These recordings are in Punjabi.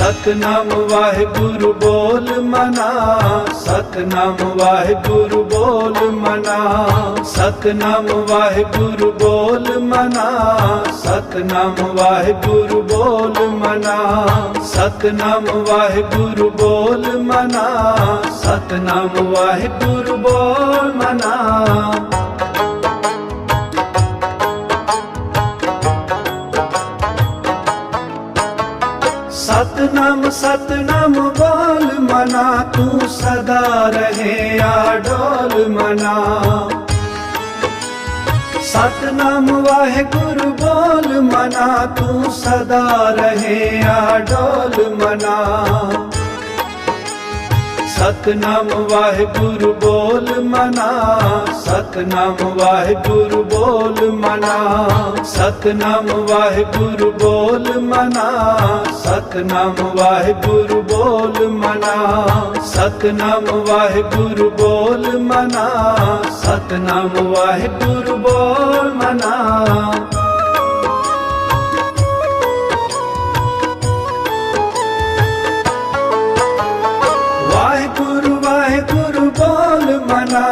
ਸਤਨਾਮ ਵਾਹਿਗੁਰੂ ਬੋਲ ਮਨਾ, ਸਤਨਾਮ ਵਾਹਿਗੁਰੂ ਬੋਲ ਮਨਾ, ਸਤਨਾਮ ਵਾਹਿਗੁਰੂ ਬੋਲ ਮਨਾ, ਸਤਨਾਮ ਵਾਹਿਗੁਰੂ ਬੋਲ ਮਨਾ, ਸਤਨਾਮ ਵਾਹਿਗੁਰੂ ਬੋਲ ਮਨਾ, ਸਤਨਾਮ ਵਾਹਿਗੁਰੂ ਬੋਲ ਮਨਾ। ਸਤਨਾਮ ਸਤਨਾਮ ਬੋਲ ਮਨਾ, ਤੂੰ ਸਦਾ ਰਹੇ ਆ, ਡੋਲ ਮਨਾ। ਸਤਨਾਮ ਵਾਹਿਗੁਰੂ ਬੋਲ ਮਨਾ, ਤੂੰ ਸਦਾ ਰਹੇ ਆ, ਡੋਲ ਮਨਾ। ਸਤਨਾਮ ਵਾਹਿਗੁਰੂ ਬੋਲ ਮਨਾ, ਸਤਨਾਮ ਵਾਹਿਗੁਰੂ ਬੋਲ ਮਨਾ। ਸਤਨਾਮ ਵਾਹਿਗੁਰੂ ਬੋਲ ਮਨਾ, ਸਤਨਾਮ ਵਾਹਿਗੁਰੂ ਬੋਲ ਮਨਾ, ਸਤਨਾਮ ਵਾਹਿਗੁਰੂ ਬੋਲ ਮਨਾ, ਸਤਨਾਮ ਵਾਹਿਗੁਰੂ ਬੋਲ ਮਨਾ। ਵਾਹਿਗੁਰੂ ਵਾਹਿਗੁਰੂ ਬੋਲ ਮਨਾ,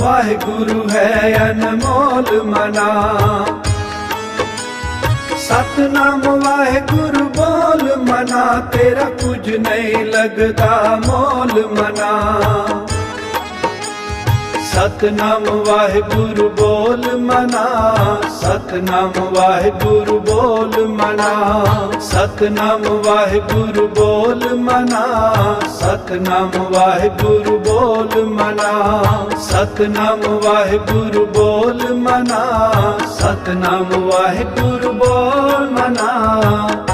ਵਾਹਿਗੁਰੂ ਹੈ ਅਨਮੋਲ ਮਨਾ। ਸਤਨਾਮ ਵਾਹਿਗੁਰੂ ਬੋਲ ਮਨਾ ਤੇਰਾ ਕੁਝ ਨਹੀਂ ਲੱਗਦਾ ਮੋਲ ਮਨਾ। ਸਤਨਾਮ ਵਾਹਿਗੁਰੂ ਬੋਲ ਮਨਾ, ਸਤਨਾਮ ਵਾਹਿਗੁਰੂ ਬੋਲ ਮਨਾ, ਸਤਨਾਮ ਵਾਹਿਗੁਰੂ ਬੋਲ ਮਨਾ, ਸਤਨਾਮ ਵਾਹਿਗੁਰੂ ਬੋਲ ਮਨਾ, ਸਤਨਾਮ ਵਾਹਿਗੁਰੂ ਬੋਲ ਮਨਾ, ਸਤਨਾਮ ਵਾਹਿਗੁਰੂ ਬੋਲ ਮਨਾ।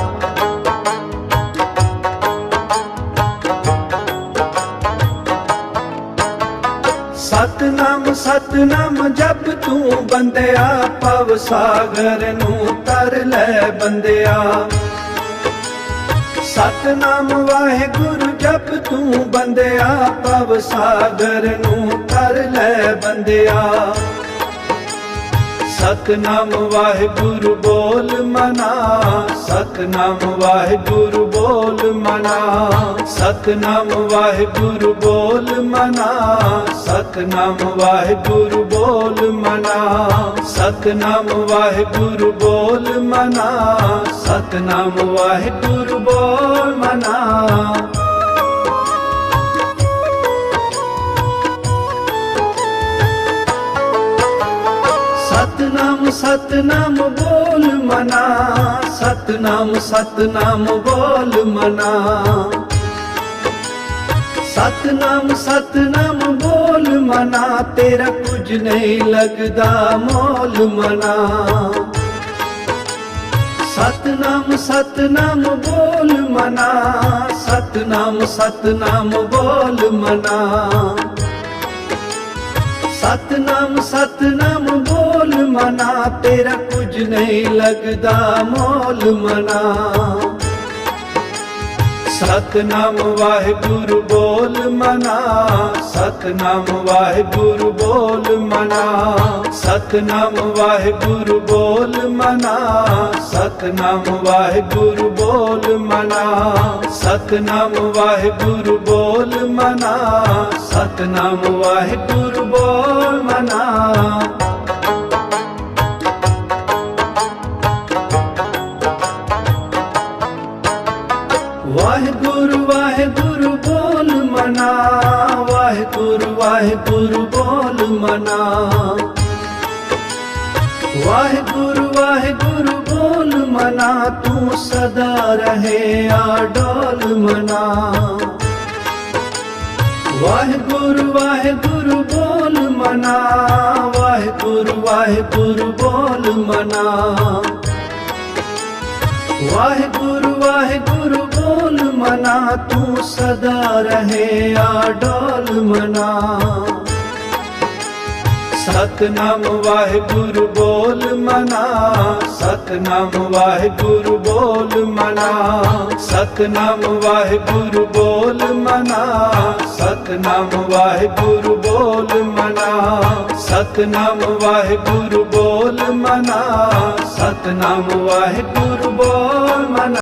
ਸਤਨਾਮ ਸਤਨਾਮ ਜਪ ਤੂੰ ਬੰਦਿਆ, ਪਵ ਸਾਗਰ ਨੂੰ ਤਰ ਲੈ ਬੰਦਿਆ। ਸਤਨਾਮ ਵਾਹਿਗੁਰੂ ਜਪ ਤੂੰ ਬੰਦਿਆ, ਪਵ ਸਾਗਰ ਨੂੰ ਤਰ ਲੈ ਬੰਦਿਆ। ਸਤਨਾਮ ਵਾਹਿਗੁਰੂ ਬੋਲ ਮਨਾ, ਸਤਨਾਮ ਵਾਹਿਗੁਰੂ ਬੋਲ ਮਨਾ। ਸਤਨਾਮ ਵਾਹਿਗੁਰੂ ਬੋਲ ਮਨਾ, ਸਤਨਾਮ ਵਾਹਿਗੁਰੂ ਬੋਲ ਮਨਾ, ਸਤਨਾਮ ਵਾਹਿਗੁਰੂ ਬੋਲ ਮਨਾ, ਸਤਨਾਮ ਵਾਹਿਗੁਰੂ ਬੋਲ ਮਨਾ। ਸਤਨਾਮ ਸਤਨਾਮ ਬੋਲ ਮਨਾ, ਸਤਨਾਮ ਸਤਨਾਮ ਬੋਲ ਮਨਾ। ਸਤਨਾਮ ਸਤਨਾਮ ਬੋਲ ਮਨਾ, ਤੇਰਾ ਕੁਝ ਨਹੀਂ ਲੱਗਦਾ, ਮੋਲ ਮਨਾ। ਸਤਨਾਮ ਸਤਨਾਮ ਬੋਲ ਮਨਾ, ਸਤਨਾਮ ਸਤਨਾਮ ਬੋਲ ਮਨਾ। ਸਤਨਾਮ ਸਤਨਾਮ ਬੋਲ ਮਨਾ, ਤੇਰਾ ਕੁਝ ਨਹੀਂ ਲੱਗਦਾ, ਮੋਲ ਮਨਾ। ਸਤਨਾਮ ਵਾਹਿਗੁਰੂ ਬੋਲ ਮਨਾ। ਸਤਨਾਮ ਵਾਹਿਗੁਰੂ ਬੋਲ ਮਨਾ। ਸਤਨਾਮ ਵਾਹਿਗੁਰੂ ਬੋਲ ਮਨਾ। ਸਤਨਾਮ ਵਾਹਿਗੁਰੂ ਬੋਲ ਮਨਾ। ਸਤਨਾਮ ਵਾਹਿਗੁਰੂ ਬੋਲ ਮਨਾ। ਸਤਨਾਮ ਵਾਹਿਗੁਰੂ ਬੋਲ ਮਨਾ। ਮਨਾ, ਵਾਹਿਗੁਰੂ ਵਾਹਿਗੁਰੂ ਬੋਲ ਮਨਾ। ਵਾਹਿਗੁਰੂ ਵਾਹਿਗੁਰੂ ਬੋਲ ਮਨਾ, ਤੂੰ ਸਦਾ ਰਹੇ ਆ ਡੋਲ ਮਨਾ। ਵਾਹਿਗੁਰੂ ਵਾਹਿਗੁਰੂ ਬੋਲ ਮਨਾ, ਵਾਹਿਗੁਰੂ ਵਾਹਿਗੁਰੂ ਬੋਲ ਮਨਾ। ਵਾਹਿਗੁਰੂ ਵਾਹਿਗੁਰੂ ਬੋਲ ਮਨਾ ਤੂੰ ਸਦਾ ਰਹੇ ਆ ਡੋਲ ਮਨਾ ਸਤਨਾਮ ਵਾਹਿਗੁਰੂ ਬੋਲ ਮਨਾ ਸਤਨਾਮ ਵਾਹਿਗੁਰੂ ਬੋਲ ਮਨਾ ਸਤਨਾਮ ਵਾਹਿਗੁਰੂ ਬੋਲ ਮਨਾ ਸਤਨਾਮ ਵਾਹਿਗੁਰੂ ਬੋਲ ਮਨਾ ਸਤਨਾਮ ਵਾਹਿਗੁਰੂ ਬੋਲ ਮਨਾ ਸਤਨਾਮ ਵਾਹਿਗੁਰੂ ਬੋਲ